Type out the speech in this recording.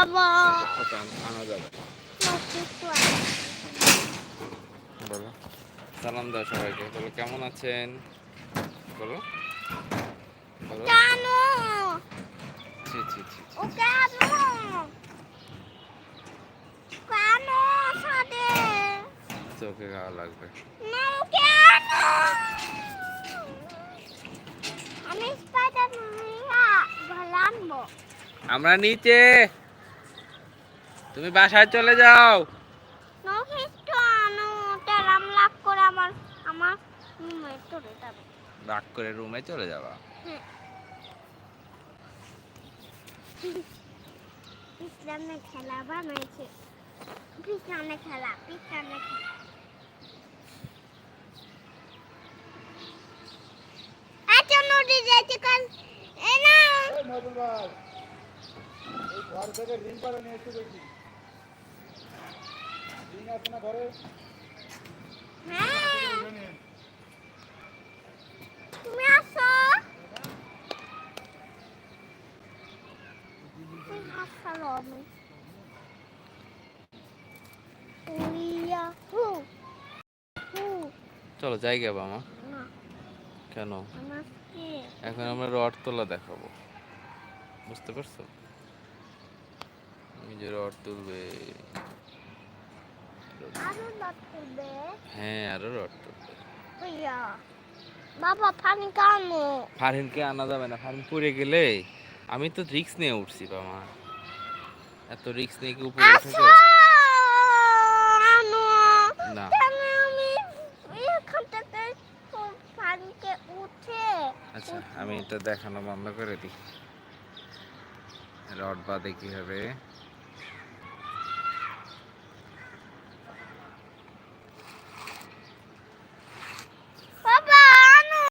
বাবা। আন- যাবে বলো। সালাম দাও সবাইকে। বলো কেমন আছেন? বলো। ছি ছি ছি চোখে গাওয়া লাগবে। না ও আমি স্পাইডার ভালো আমরা নিচে। তুমি বাসায় চলে যাও। রুমে রাগ করে রুমে চলে যাবা। ইসলামে খেলা বানাইছে। পিছনে খেলা পিছনে খেলা। আচ্ছা নদী যাইতে কাল। এ না। ঘর থেকে ঋণ করে নিয়ে এসে দেখি ঋণ আছে না ঘরে হ্যাঁ তুমি আসো। আমি। চলো যাই গে বাবা কেন? এখন আমরা রড তোলা দেখাবো। বুঝতে পারছ? নিজের রড তুলবে। হ্যাঁ আরও রড তুলবে উইয়া বাবা পানি কানো ফারহিনকে আনা যাবে না ফারহিন পড়ে গেলে আমি তো রিক্স নিয়ে উঠছি বাবা। এত রিক্স নিয়ে কি উপরে উঠে না। পানিতে উঠে আচ্ছা আমি এটা দেখানো বন্ধ করে দিই। রড বাদে কি হবে